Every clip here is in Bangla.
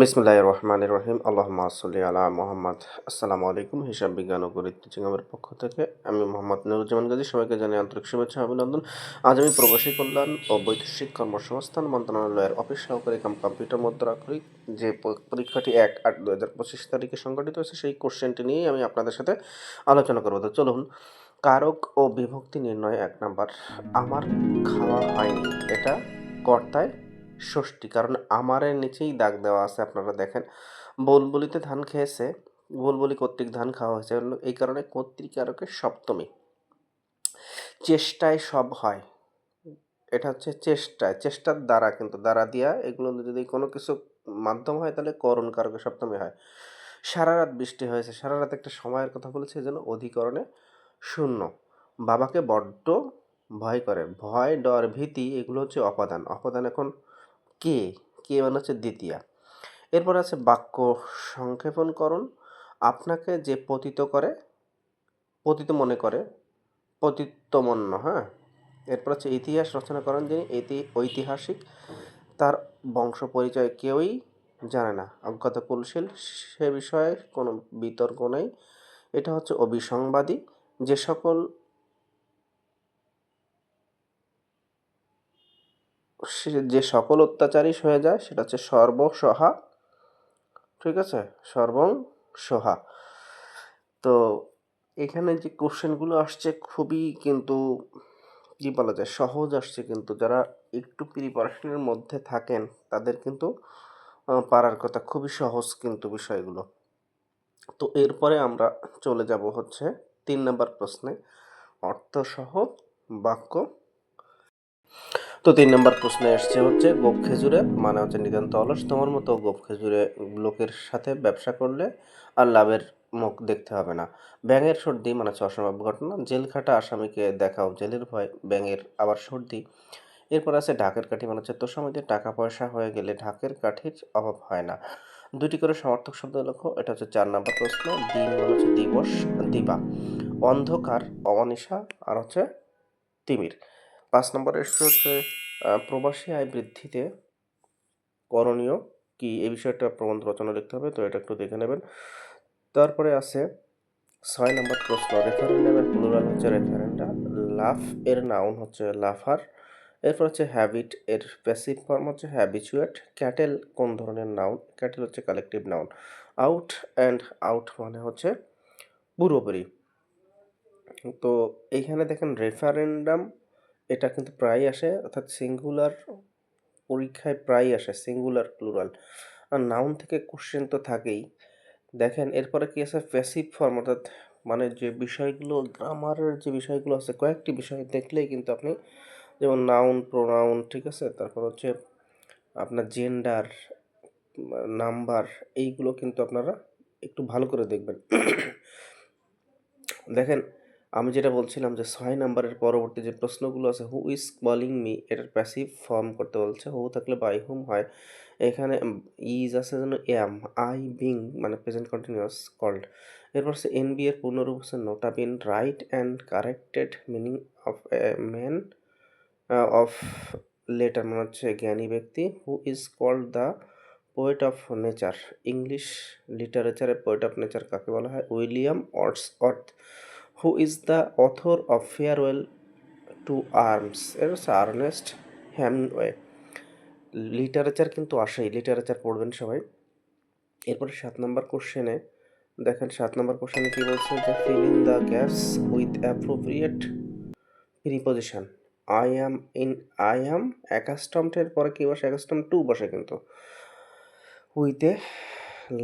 বিসমুল্লাহ রহমান রহিম আল্লাহ সাল্লি আলা মোহাম্মদ। আসসালামু আলাইকুম, হিসাব বিজ্ঞান ও গণিত পক্ষ থেকে। আমি মোহাম্মদ নুরুজ্জামান গাজী, সবাইকে জানাই আন্তরিক শুভেচ্ছা অভিনন্দন। আজ আমি প্রবাসী কল্যাণ ও বৈদেশিক কর্মসংস্থান মন্ত্রণালয়ের অফিস সহকারী কাম কম্পিউটার মুদ্রাক্ষরিক যে পরীক্ষাটি এক আট দু হাজার পঁচিশ তারিখে সংগঠিত হয়েছে, সেই কোশ্চেনটি নিয়েই আমি আপনাদের সাথে আলোচনা করব। তো চলুন, কারক ও বিভক্তি নির্ণয় এক নাম্বার। আমার খাওয়া হয়নি, এটা কর্তায় ষষ্ঠী। কারণ আমারের নিচেই দাগ দেওয়া আছে, আপনারা দেখেন। বুলবুলিতে ধান খেয়েছে বুলবুলি কর্তৃক ধান খাওয়া হয়েছে। এই কারণে কর্তৃক কর্তৃকারকের সপ্তমী। চেষ্টায় সব হয়। এটা হচ্ছে চেষ্টায়। চেষ্টার দ্বারা কিন্তু, দ্বারা দিয়া এগুলো যদি কোনো কিছু মাধ্যম হয়, তাহলে করণ কারকে সপ্তমী হয়। সারা রাত বৃষ্টি হয়েছে। সারা রাত একটা সময়ের কথা বলেছে, যেন অধিকরণে শূন্য। বাবাকে বড্ড ভয় করে। ভয়, ডর, ভীতি, এগুলো হচ্ছে অপাদান। অপাদান এখন কে? কে মানে হচ্ছে দ্বিতীয়া। এরপর আছে বাক্য সংক্ষেপণকরণ। আপনাকে যে পতিত করে, পতিত মনে করে পতিত্বমন্য হ্যাঁ? এরপর হচ্ছে ইতিহাস রচনা করেন যিনি, এটি ঐতিহাসিক। তার বংশ পরিচয় কেউই জানে না। অজ্ঞাত কুলশীল, সে বিষয়ে কোনো বিতর্ক নেই। এটা হচ্ছে অবিসংবাদী যে সকল সে- যে সকল অত্যাচারী হয়ে যায়, সেটা হচ্ছে সর্বসহা। ঠিক আছে? সর্বং সহা তো এখানে যে কোশ্চেনগুলো আসছে খুবই কিন্তু, কি বলা যায়, সহজ আসছে কিন্তু। যারা একটু প্রিপারেশনের মধ্যে থাকেন, তাদের কিন্তু পারার কথা খুবই সহজ কিন্তু বিষয়গুলো। তো এরপরে আমরা চলে যাব হচ্ছে তিন নম্বর প্রশ্নে। অর্থসহ বাক্য। তো তিন নম্বর প্রশ্নে এসছে হচ্ছে, গোপ খেজুরে মানে হচ্ছে নিতান্ত অলস। তোমার মতো গোপ খেজুরে লোকের সাথে ব্যবসা করলে আর লাভের মুখ দেখতে হবে না। ব্যাঙের সর্দি মানে হচ্ছে অসম্ভব ঘটনা। জেল খাটা আসামিকে দেখাও জেলের ভয়, ব্যাঙের আবার সর্দি। এরপর আছে ঢাকের কাঠি মানে হচ্ছে দিয়ে টাকা পয়সা হয়ে গেলে ঢাকের কাঠির অভাব হয় না। দুটি করে সমর্থক শব্দ লক্ষ্য, এটা হচ্ছে চার নম্বর প্রশ্ন। দিন মানে হচ্ছে দিবস, দিবা। অন্ধকার, অনিশা আর হচ্ছে তিমির। পাঁচ নম্বর এসছে হচ্ছে প্রবাসী আয় বৃদ্ধিতে করণীয় কি? এই বিষয়টা প্রবন্ধ রচনা লিখতে হবে, তো এটা একটু দেখে নেবেন। তারপরে আছে ছয় নম্বর প্রশ্ন রেফারেন্ডামের প্লুরাল হচ্ছে রেফারেন্ডা লাফ এর নাউন হচ্ছে লাফার, এরপর হচ্ছে হ্যাবিট এর প্যাসিভ ফর্ম হচ্ছে হ্যাবিচুয়েট ক্যাটেল কোন ধরনের নাউন ক্যাটেল হচ্ছে collective noun out and out মানে হচ্ছে পুরোপুরি। তো এইখানে দেখেন রেফারেন্ডাম এটা কিন্তু প্রায় আসে, অর্থাৎ সিঙ্গুলার পরীক্ষায় প্রায় আসে সিঙ্গুলার প্লুরাল আর নাউন থেকে কোশ্চেন তো থাকেই। দেখেন, এরপরে কি আছে? প্যাসিভ ফর্ম অর্থাৎ মানে যে বিষয়গুলো গ্রামারের যে বিষয়গুলো আছে, কয়েকটি বিষয় দেখলেই কিন্তু আপনি যেমন নাউন প্রোনাউন ঠিক আছে? তারপর হচ্ছে আপনার জেন্ডার নাম্বার এইগুলো কিন্তু আপনারা একটু ভালো করে দেখবেন। দেখেন আমি যেটা বলছিলাম যে ছয় নাম্বারের পরবর্তী যে প্রশ্নগুলো আছে হু ইজ কলিং মি এটার প্যাসিভ ফর্ম করতে বলছে। হু থাকলে বাই হুম হয়। এখানে ইজ আছে যেন এম আই বিং মানে প্রেজেন্ট কন্টিনিউয়াস কল্ড এরপর সে এন বি এর পূর্ণরূপ হচ্ছে nota bene write and corrected meaning of a man of letter মানে হচ্ছে জ্ঞানী ব্যক্তি। Who is called the poet of nature English লিটারেচারে poet of nature কাকে বলা হয়? উইলিয়াম অর্টস, অর্থ who is the author of farewell to arms এর হচ্ছে আর্নেস্ট হ্যামওয়ে লিটারেচার কিন্তু আসেই লিটারেচার পড়বেন সবাই। এরপরে সাত নম্বর কোশ্চেনে দেখেন, সাত নম্বর কোশ্চেনে কী বলছে যে fill in the gaps with appropriate preposition I am in I am accustomed পরে কি বসে? অ্যাকাস্টম টু বসে কিন্তু। উইথ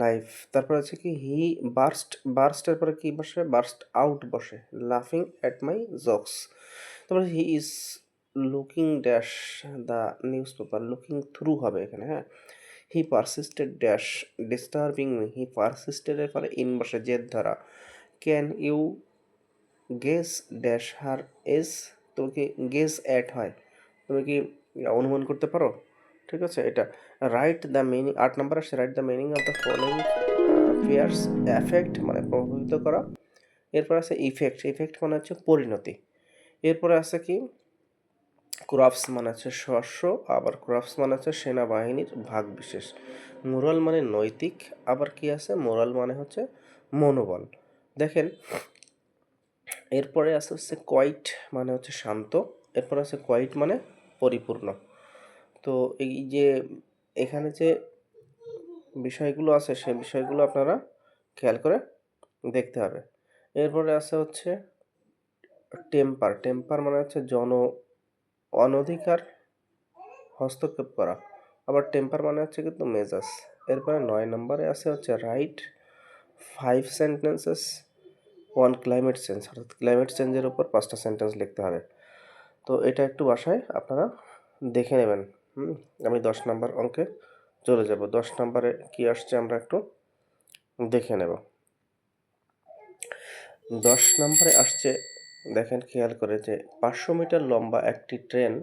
লাইফ তারপর আছে কি হি বার্স্ট বার্স্টের পরে কি বসে? বার্স্ট আউট বসে। লাফিং অ্যাট মাই জোকস তারপরে he is looking dash the news paper looking through হবে এখানে হ্যাঁ? He persisted dash disturbing me he পারসিস্টেডের পরে ইন বসে, জেদ ধরা। Can you guess dash her age তোমাকে গেস অ্যাট হয়? তুমি কি অনুমান করতে পারো? ঠিক আছে? এটা রাইট দ্য মিনিং আট নাম্বার আসছে write the meaning of the following fierce effect মানে প্রভাবিত করা। এরপর আছে ইফেক্ট ইফেক্ট মানে হচ্ছে পরিণতি। এরপরে আছে কি? ক্রপস মানে হচ্ছে শস্য, আবার ক্রপস মানে হচ্ছে সেনাবাহিনীর ভাগ বিশেষ। মোরাল মানে নৈতিক, আবার কি আছে? মোরাল মানে হচ্ছে মনোবল। দেখেন, এরপরে আছে হচ্ছে কোয়াইট মানে হচ্ছে শান্ত, এরপর আছে কোয়াইট মানে পরিপূর্ণ। তো এই যে এখানে যে বিষয়গুলো আছে সেই বিষয়গুলো আপনারা খেয়াল করে দেখতে হবে। এরপরে আছে হচ্ছে টেম্পার। টেম্পার মানে হচ্ছে জন অনধিকার হস্তক্ষেপ করা। আবার টেম্পার মানে হচ্ছে কিন্তু মেজাজ। এরপরে নয় নম্বরে আছে হচ্ছে write five sentences, one climate change. অর্থাৎ ক্লাইমেট চেঞ্জের উপর পাঁচটা সেন্টেন্স লিখতে হবে। তো এটা একটু বাসায় আপনারা দেখে নেবেন। আমি দশ নাম্বার অঙ্কে চলে যাব। দশ নম্বরে কি আসছে আমরা একটু দেখে নেব। দশ নম্বরে আসছে, দেখেন খেয়াল করে যে পাঁচশো মিটার লম্বা একটি ট্রেন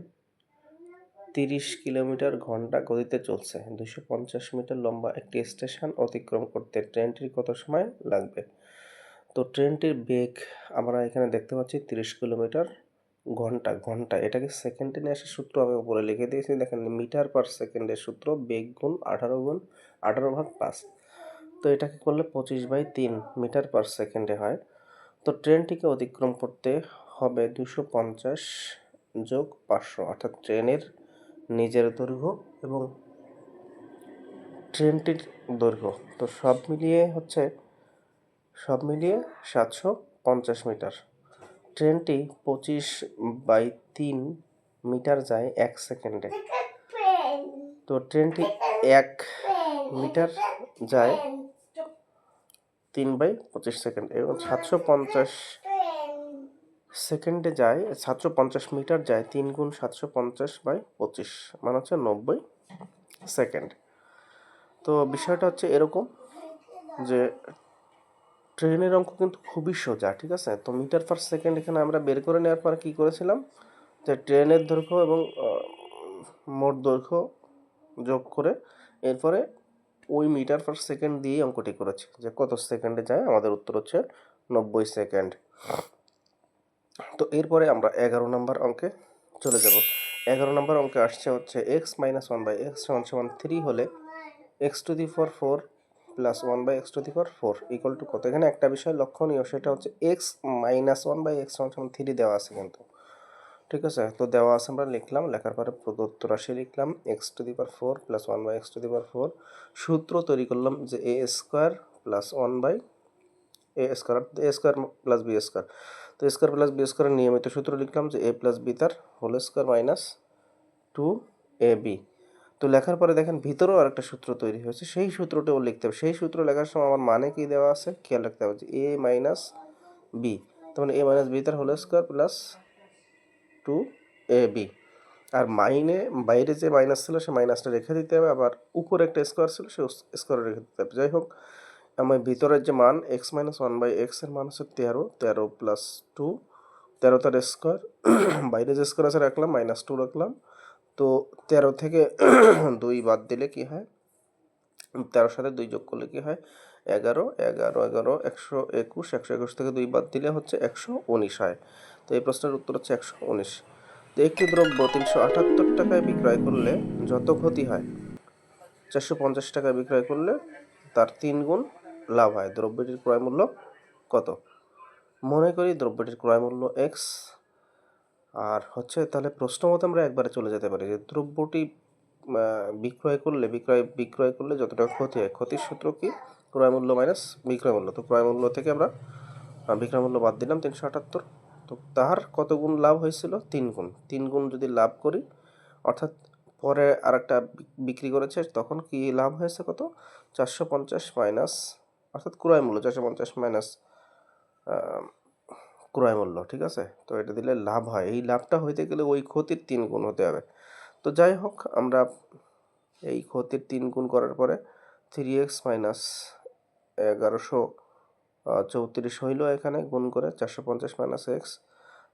তিরিশ কিলোমিটার ঘণ্টা গতিতে চলছে। দুশো পঞ্চাশ মিটার লম্বা একটি স্টেশন অতিক্রম করতে ট্রেনটির কত সময় লাগবে? তো ট্রেনটির বেগ আমরা এখানে দেখতে পাচ্ছি তিরিশ কিলোমিটার ঘণ্টা ঘণ্টা। এটাকে সেকেন্ডে নিয়ে আসার সূত্র আমি উপরে লিখে দিয়েছি। দেখেন, মিটার পার সেকেন্ডের সূত্র, বেগ গুণ আঠারো গুণ আঠারো ভাগ পাঁচ। তো এটাকে করলে পঁচিশ বাই তিন মিটার পার সেকেন্ডে হয়। তো ট্রেনটিকে অতিক্রম করতে হবে দুশো পঞ্চাশ যোগ পাঁচশো। অর্থাৎ ট্রেনের নিজের দৈর্ঘ্য এবং ট্রেনটির দৈর্ঘ্য। তো সব মিলিয়ে হচ্ছে, সব মিলিয়ে সাতশো পঞ্চাশ মিটার। ট্রেনটি পঁচিশ বাই তিন মিটার যায় এক সেকেন্ডে। তো ট্রেনটি এক মিটার যায় তিন বাই পঁচিশ সেকেন্ড। এবং সাতশো পঞ্চাশ সেকেন্ডে যায়, সাতশো পঞ্চাশ মিটার যায় তিন গুণ সাতশো পঞ্চাশ বাই পঁচিশ মানে হচ্ছে নব্বই সেকেন্ড। তো বিষয়টা হচ্ছে এরকম যে ট্রেনের অঙ্ক কিন্তু খুবই সোজা, ঠিক আছে? তো মিটার পার সেকেন্ড এখানে আমরা বের করে নেওয়ার পর কী করেছিলাম? যে ট্রেনের দৈর্ঘ্য এবং মোট দৈর্ঘ্য যোগ করে এরপরে ওই মিটার পার সেকেন্ড দিয়েই অঙ্কটি করেছি। যে কত সেকেন্ডে যায়? আমাদের উত্তর হচ্ছে নব্বই সেকেন্ড। তো এরপরে আমরা এগারো নম্বর অঙ্কে চলে যাব। এগারো নম্বর অঙ্কে আসছে হচ্ছে X minus one by X সমান সমান থ্রি হলে X to the four four plus one by X to the four four equal to কত? এখানে একটা বিষয় লক্ষণীয়, সেটা হচ্ছে X minus one by X one সমান থ্রি দেওয়া আছে কিন্তু। ঠিক আছে? তো দেওয়া আছে আমরা লিখলাম, লেখার পরে প্রদত্ত রাশি লিখলাম X to the per four plus one by X to the per four সূত্র তৈরি করলাম যে A square plus one by A square A square plus B square তো স্কোয়ার প্লাস বি স্কোয়ারের নিয়মিত সূত্র লিখলাম যে এ প্লাস বি তার whole square minus two A B তো লেখার পরে দেখেন ভিতরেও আরেকটা সূত্র তৈরি হয়েছে। সেই সূত্রটাও লিখতে হবে। সেই সূত্র লেখার সময় আমার মানে কি দেওয়া আছে? খেয়াল রাখতে হবে যে এ মাইনাস বি তখন এ মাইনাস বি তার whole square plus two A B আর মাইনে, বাইরে যে মাইনাস ছিল সে মাইনাসটা রেখে দিতে হবে। আবার উপরে একটা স্কোয়ার ছিল সে স্কোয়ার রেখে দিতে হবে। যাই হোক, আমার ভিতরের যে মান এক্স মাইনাস ওয়ান বাই এক্সের মান হচ্ছে তেরো। তেরো প্লাস টু তেরো তার স্কোয়ার বাইরে যে স্কোয়ার আছে রাখলাম মাইনাস টু রাখলাম। তো তেরো থেকে দুই বাদ দিলে কি হয়? তেরোর সাথে দুই যোগ করলে কি হয়? এগারো এগারো এগারো, একশো একুশ একশো একুশ থেকে দুই বাদ দিলে হচ্ছে একশো উনিশ হয়। তো এই প্রশ্নের উত্তর হচ্ছে একশো উনিশ। তো একটি দ্রব্য তিনশো আটাত্তর টাকায় বিক্রয় করলে যত ক্ষতি হয়? চারশো পঞ্চাশ টাকায় বিক্রয় করলে তার তিন গুণ লাভ হয়। দ্রব্যটির ক্রয় মূল্য কত? মনে করি দ্রব্যটির ক্রয় মূল্য এক্স আর হচ্ছে তাহলে প্রশ্ন মতো আমরা একবারে চলে যেতে পারি যে দ্রব্যটি বিক্রয় করলে, বিক্রয় বিক্রয় করলে যতটা ক্ষতি হয়, ক্ষতির সূত্র কি? ক্রয় মূল্য মাইনাস বিক্রয় মূল্য। তো ক্রয় মূল্য থেকে আমরা বিক্রয় মূল্য বাদ দিলাম তিনশো আটাত্তর। তো তার কত গুণ লাভ হয়েছিল? তিন গুণ। তিন গুণ যদি লাভ করি, অর্থাৎ পরে আরেকটা বিক্রি করেছে, তখন কি লাভ হয়েছে কত? চারশো পঞ্চাশ মাইনাস অর্থাৎ ক্রয় মূল্য, চারশো পঞ্চাশ মাইনাস ক্রয় মূল্য ঠিক আছে? তো এটা দিলে লাভ হয়। এই লাভটা হইতে গেলে ওই ক্ষতির তিন গুণ হতে হবে। তো যাই হোক, আমরা এই ক্ষতির তিন গুণ করার পরে থ্রি এক্স মাইনাস এগারোশো চৌত্রিশ হইল এখানে, গুণ করে চারশো পঞ্চাশ minus X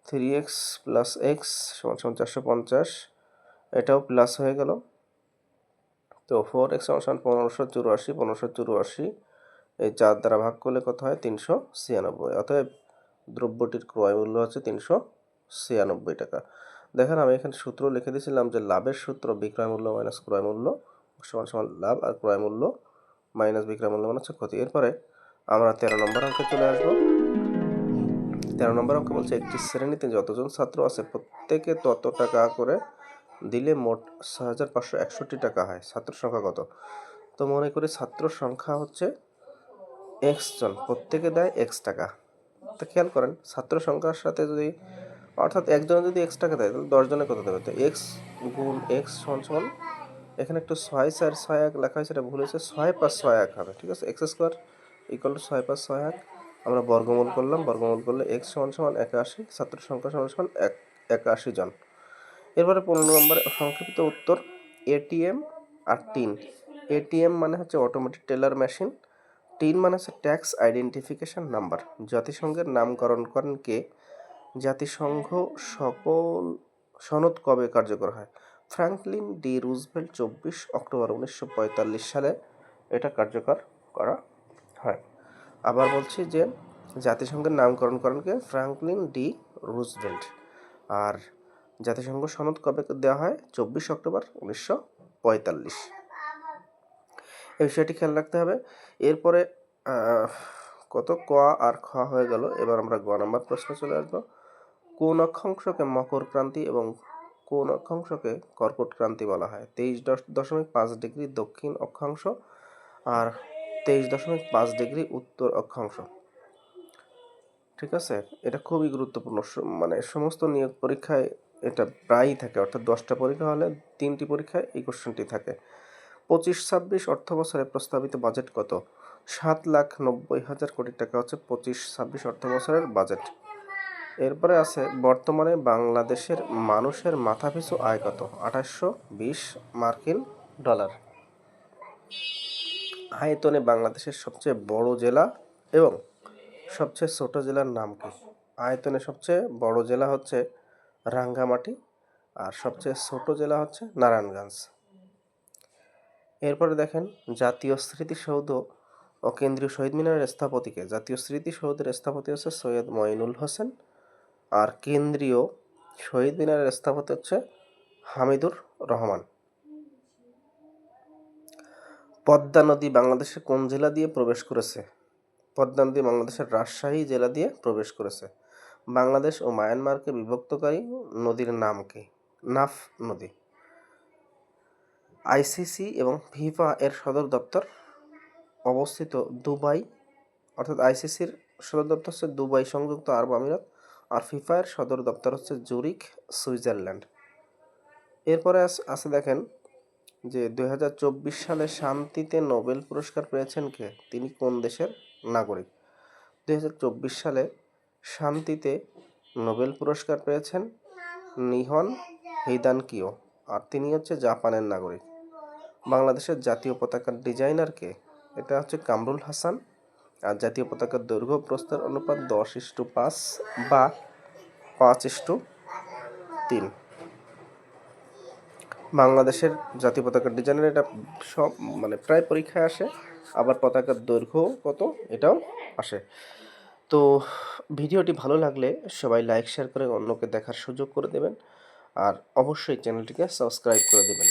three X plus X সমান সমান চারশো পঞ্চাশ, এটাও প্লাস হয়ে গেল। তো ফোর এক্স সমান পনেরোশো চুরাশি পনেরোশো চুরাশি, এই চার দ্বারা ভাগ করলে কত হয়? তিনশো ছিয়ানব্বই। অতএব দ্রব্যটির ক্রয় মূল্য হচ্ছে তিনশো ছিয়ানব্বই টাকা। দেখেন আমি এখানে সূত্র লিখে দিয়েছিলাম যে লাভের সূত্র বিক্রয় মূল্য মাইনাস ক্রয় মূল্য সমান সমান লাভ আর ক্রয় মূল্য মাইনাস বিক্রয় মূল্য মানে হচ্ছে ক্ষতি। এরপরে আমরা তেরো নম্বর অঙ্কে চলে আসব। তেরো নম্বর অঙ্ক বলছে, একটি শ্রেণীতে যতজন ছাত্র আছে প্রত্যেকে তত টাকা করে দিলে মোট ছয় হাজার পাঁচশো একষট্টি টাকা হয়। ছাত্র সংখ্যা কত? তো মনে করি ছাত্র সংখ্যা হচ্ছে এক্স জন। প্রত্যেকে দেয় এক্স টাকা। তো খেয়াল করেন, ছাত্র সংখ্যার সাথে যদি, অর্থাৎ একজনে যদি এক্স টাকা দেয়, তাহলে দশজনে কত দেবে? তো এক্স গুণ এক্স সমান সমান, এখানে একটু ছয় চার ছয় এক লেখা হয়েছে, এটা ভুল হয়েছে, ছয় পাঁচ ছয় এক হবে, ঠিক আছে? এক্স স্কোয়ার ইকুয়াল টু ছয় পাঁচ ছয় এক, আমরা বর্গমূল করলাম, বর্গমূল করলে এক্স সমান সমান একাশি, ছাত্র সংখ্যা সমান সমান এক, একাশি জন। এরপরে পনেরো নম্বরে সংক্ষিপ্ত উত্তর এটিএম আর টিন এটিএম মানে হচ্ছে অটোমেটিক টেলার মেশিন টিন মানে হচ্ছে ট্যাক্স আইডেন্টিফিকেশন নাম্বার। জাতিসংঘের নামকরণ করেন কে? জাতিসংঘ সকল সনদ কবে কার্যকর হয়? ফ্র্যাঙ্কলিন ডি রুজভেল্ট চব্বিশ অক্টোবর উনিশশো পঁয়তাল্লিশ সালে এটা কার্যকর করা হয়। আবার বলছি যে জাতিসংঘের নামকরণ করেন কে? Franklin D Roosevelt. আর জাতিসংঘ সনদ কবে দেওয়া হয়? চব্বিশ অক্টোবর উনিশশো পঁয়তাল্লিশ। এই বিষয়টি খেয়াল রাখতে হবে। এরপরে কত ক আর খ হয়ে গেল। এবার আমরা গ নাম্বার প্রশ্নে চলে আসব। কোন অক্ষাংশকে মকর ক্রান্তি এবং কোন অক্ষাংশকে কর্কট ক্রান্তি বলা হয়? তেইশ দশমিক পাঁচ ডিগ্রি দক্ষিণ অক্ষাংশ আর তেইশ দশমিক পাঁচ ডিগ্রি উত্তর অক্ষাংশ। ঠিক আছে? এটা খুবই গুরুত্বপূর্ণ। মানে সমস্ত নিয়োগ পরীক্ষায় এটা প্রায়ই থাকে। অর্থাৎ দশটা পরীক্ষা হলে তিনটি পরীক্ষায় এই কোশ্চেনটি থাকে। পঁচিশ ছাব্বিশ অর্থ বছরে প্রস্তাবিত বাজেট কত? সাত লাখ নব্বই হাজার কোটি টাকা হচ্ছে পঁচিশ ছাব্বিশ অর্থ বছরের বাজেট। এরপরে আছে, বর্তমানে বাংলাদেশের মানুষের মাথাপিছু আয় কত? আঠাশশো বিশ মার্কিন ডলার। আয়তনে বাংলাদেশের সবচেয়ে বড় জেলা এবং সবচেয়ে ছোট জেলার নাম কি? আয়তনে সবচেয়ে বড় জেলা হচ্ছে রাঙ্গামাটি আর সবচেয়ে ছোট জেলা হচ্ছে নারায়ণগঞ্জ। এরপরে দেখেন, জাতীয় স্মৃতিসৌধ ও কেন্দ্রীয় শহীদ মিনারের স্থপতিকে। জাতীয় স্মৃতিসৌধের স্থপতি হচ্ছে সৈয়দ মঈনুল হোসেন আর কেন্দ্রীয় শহীদ মিনারের স্থপতি হচ্ছে হামিদুর রহমান। পদ্মা নদী বাংলাদেশের কোন জেলা দিয়ে প্রবেশ করেছে? পদ্মা নদী বাংলাদেশের রাজশাহী জেলা দিয়ে প্রবেশ করেছে। বাংলাদেশ ও মায়ানমারকে বিভক্তকারী নদীর নাম কি? নাফ নদী। আইসিসি এবং ফিফা এর সদর দপ্তর অবস্থিত দুবাই, অর্থাৎ আইসিসির সদর দপ্তর হচ্ছে দুবাই, সংযুক্ত আরব আমিরাত, আর ফিফা এর সদর দপ্তর হচ্ছে জুরিক সুইজারল্যান্ড। এরপরে আছে দেখেন যে দু হাজার চব্বিশ সালে শান্তিতে নোবেল পুরস্কার পেয়েছেন কে? তিনি কোন দেশের নাগরিক? দুই হাজার চব্বিশ সালে শান্তিতে নোবেল পুরস্কার পেয়েছেন নিহন হিদান কিও আর তিনি হচ্ছে জাপানের নাগরিক। বাংলাদেশের জাতীয় পতাকার ডিজাইনার কে এটা হচ্ছে কামরুল হাসান। আর জাতীয় পতাকার দৈর্ঘ্য প্রস্তর অনুপাত দশ ইস্টু পাঁচ বা পাঁচ ইস্টু তিন। বাংলাদেশের জাতীয় পতাকার ডিজাইনের এটা সব মানে প্রায় পরীক্ষায় আসে। আবার পতাকার দৈর্ঘ্য কত, এটাও আসে। তো ভিডিওটি ভালো লাগলে সবাই লাইক, শেয়ার করে অন্যকে দেখার সুযোগ করে দেবেন। আর অবশ্যই চ্যানেলটিকে সাবস্ক্রাইব করে দেবেন।